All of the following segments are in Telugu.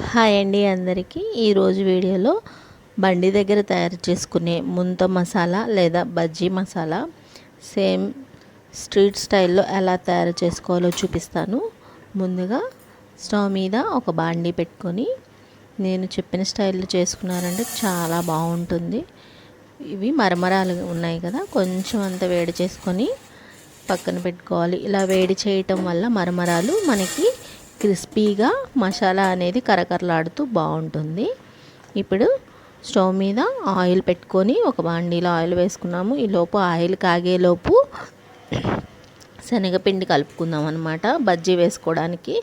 హాయ్ అండి అందరికీ. ఈరోజు వీడియోలో బండి దగ్గర తయారు చేసుకునే ముంత మసాలా లేదా బజ్జీ మసాలా సేమ్ స్ట్రీట్ స్టైల్లో ఎలా తయారు చేసుకోవాలో చూపిస్తాను. ముందుగా స్టవ్ మీద ఒక బాండీ పెట్టుకొని నేను చెప్పిన స్టైల్లో చేసుకున్నారంటే చాలా బాగుంటుంది. ఇవి మరమరాలు ఉన్నాయి కదా కొంచెం అంత వేడి చేసుకొని పక్కన పెట్టుకోవాలి. ఇలా వేడి చేయటం వల్ల మరమరాలు మనకి క్రిస్పీగా మసాలా అనేది కరకరలాడుతూ బాగుంటుంది. ఇప్పుడు స్టవ్ మీద ఆయిల్ పెట్టుకొని ఒక బాండీలో ఆయిల్ వేసుకున్నాము. ఈలోపు ఆయిల్ కాగేలోపు శనగపిండి కలుపుకుందాం అనమాట బజ్జీ వేసుకోవడానికి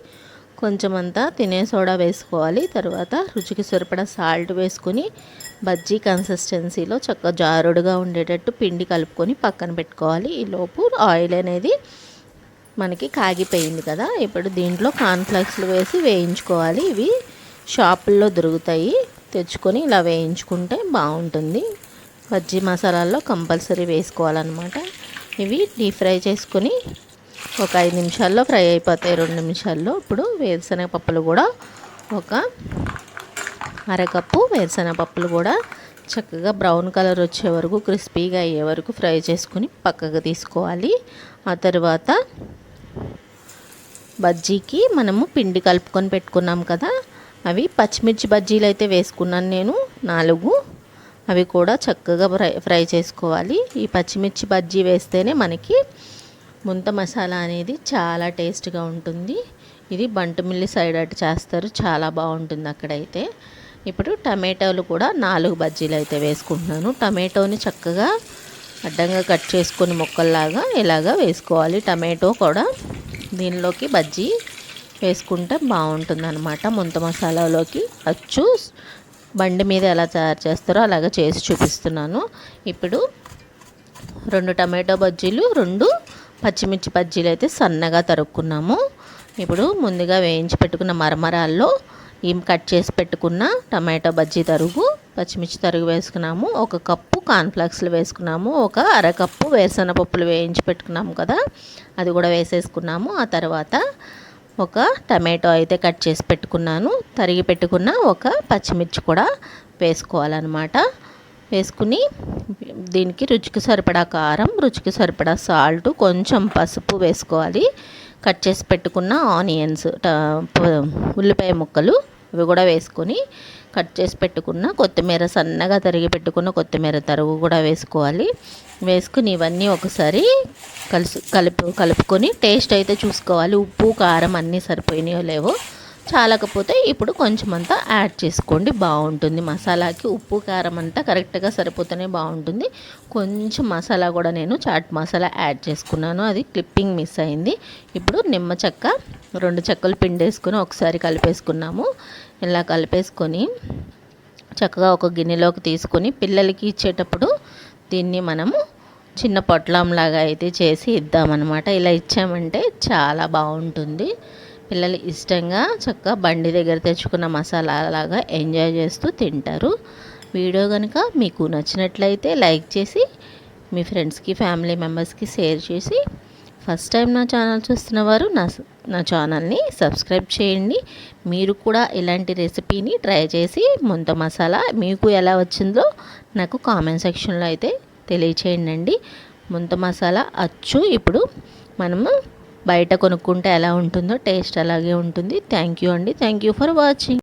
కొంచెం అంతా తినే సోడా వేసుకోవాలి. తర్వాత రుచికి సరిపడా సాల్ట్ వేసుకొని బజ్జీ కన్సిస్టెన్సీలో చక్కగా జారుడుగా ఉండేటట్టు పిండి కలుపుకొని పక్కన పెట్టుకోవాలి. ఈలోపు ఆయిల్ అనేది మనకి కాగిపోయింది కదా. ఇప్పుడు దీంట్లో కాన్ఫ్లెక్స్లు వేసి వేయించుకోవాలి. ఇవి షాపుల్లో దొరుకుతాయి. తెచ్చుకొని ఇలా వేయించుకుంటే బాగుంటుంది. బజ్జీ మసాలాల్లో కంపల్సరీ వేసుకోవాలన్నమాట. ఇవి డీప్ ఫ్రై చేసుకొని ఒక ఐదు నిమిషాల్లో ఫ్రై అయిపోతాయి. రెండు నిమిషాల్లో ఇప్పుడు వేరుశనగ పప్పులు కూడా ఒక అరకప్పు వేరుశనగ పప్పులు కూడా చక్కగా బ్రౌన్ కలర్ వచ్చే వరకు క్రిస్పీగా అయ్యే వరకు ఫ్రై చేసుకుని పక్కకు తీసుకోవాలి. ఆ తర్వాత బజ్జీకి మనము పిండి కలుపుకొని పెట్టుకున్నాం కదా అవి పచ్చిమిర్చి బజ్జీలు అయితే వేసుకున్నాను నేను నాలుగు. అవి కూడా చక్కగా ఫ్రై ఫ్రై చేసుకోవాలి. ఈ పచ్చిమిర్చి బజ్జీ వేస్తేనే మనకి ముంత మసాలా అనేది చాలా టేస్ట్గా ఉంటుంది. ఇది బంటుమిల్లి సైడ్ అటు చేస్తారు చాలా బాగుంటుంది అక్కడైతే. ఇప్పుడు టమాటోలు కూడా నాలుగు బజ్జీలు అయితే వేసుకుంటున్నాను. టమాటోని చక్కగా అడ్డంగా కట్ చేసుకొని ముక్కల్లాగా ఇలాగా వేసుకోవాలి. టమాటో కూడా దీనిలోకి బజ్జీ వేసుకుంటే బాగుంటుంది అనమాట ముంత మసాలాలోకి అచ్చు. బండి మీద ఎలా తయారు చేస్తారో అలాగే చేసి చూపిస్తున్నాను. ఇప్పుడు రెండు టమాటో బజ్జీలు రెండు పచ్చిమిర్చి బజ్జీలు అయితే సన్నగా తరుక్కున్నాము. ఇప్పుడు ముందుగా వేయించి పెట్టుకున్న మరమరాల్లో ఈ కట్ చేసి పెట్టుకున్న టమాటో బజ్జీ తరుగు. పచ్చిమిర్చి తరుగు వేసుకున్నాము ఒక కప్పు కాన్ఫ్లాక్స్లు వేసుకున్నాము ఒక అరకప్పు వేరుశనగ పప్పులు వేయించి పెట్టుకున్నాము కదా అది కూడా వేసేసుకున్నాము. ఆ తర్వాత ఒక టమాటో అయితే కట్ చేసి పెట్టుకున్నాను. తరిగి పెట్టుకున్న ఒక పచ్చిమిర్చి కూడా వేసుకోవాలన్నమాట. వేసుకుని దీనికి రుచికి సరిపడా కారం రుచికి సరిపడా సాల్ట్ కొంచెం పసుపు వేసుకోవాలి. కట్ చేసి పెట్టుకున్న ఆనియన్స్ ఉల్లిపాయ ముక్కలు ఇవి కూడా వేసుకొని కట్ చేసి పెట్టుకున్న కొత్తిమీర సన్నగా తరిగి పెట్టుకున్న కొత్తిమీర తరుగు కూడా వేసుకోవాలి. వేసుకుని ఇవన్నీ ఒకసారి కలిసి కలుపు కలుపుకొని టేస్ట్ అయితే చూసుకోవాలి. ఉప్పు కారం అన్నీ సరిపోయినాయో లేవో చాలకపోతే ఇప్పుడు కొంచెం అంతా యాడ్ చేసుకోండి. బాగుంటుంది. మసాలాకి ఉప్పు కారం అంతా కరెక్ట్గా సరిపోతేనే బాగుంటుంది. కొంచెం మసాలా కూడా నేను చాట్ మసాలా యాడ్ చేసుకున్నాను. అది క్లిప్పింగ్ మిస్ అయింది. ఇప్పుడు నిమ్మ చెక్క రెండు చెక్కలు పిండేసుకొని ఒకసారి కలిపేసుకున్నాము. ఇలా కలిపేసుకొని చక్కగా ఒక గిన్నెలోకి తీసుకొని పిల్లలకి ఇచ్చేటప్పుడు దీన్ని మనము చిన్న పొట్లంలాగా అయితే చేసి ఇద్దామన్నమాట. ఇలా ఇచ్చామంటే చాలా బాగుంటుంది. పిల్లలు ఇష్టంగా చక్కగా బండి దగ్గర తెచ్చుకున్న మసాలాలాగా ఎంజాయ్ చేస్తూ తింటారు. వీడియో కనుక మీకు నచ్చినట్లయితే లైక్ చేసి మీ ఫ్రెండ్స్కి ఫ్యామిలీ మెంబర్స్కి షేర్ చేసి ఫస్ట్ టైం నా ఛానల్ చూస్తున్న వారు నా నా ఛానల్ని సబ్స్క్రైబ్ చేయండి. మీరు కూడా ఇలాంటి రెసిపీని ట్రై చేసి ముంత మసాలా మీకు ఎలా వచ్చిందో నాకు కామెంట్ సెక్షన్లో అయితే తెలియచేయండి ముంత మసాలా అచ్చు. ఇప్పుడు మనము బయట కొనుక్కుంటే ఎలా ఉంటుందో టేస్ట్ అలాగే ఉంటుంది. థ్యాంక్ యూ అండి. Thank you for watching.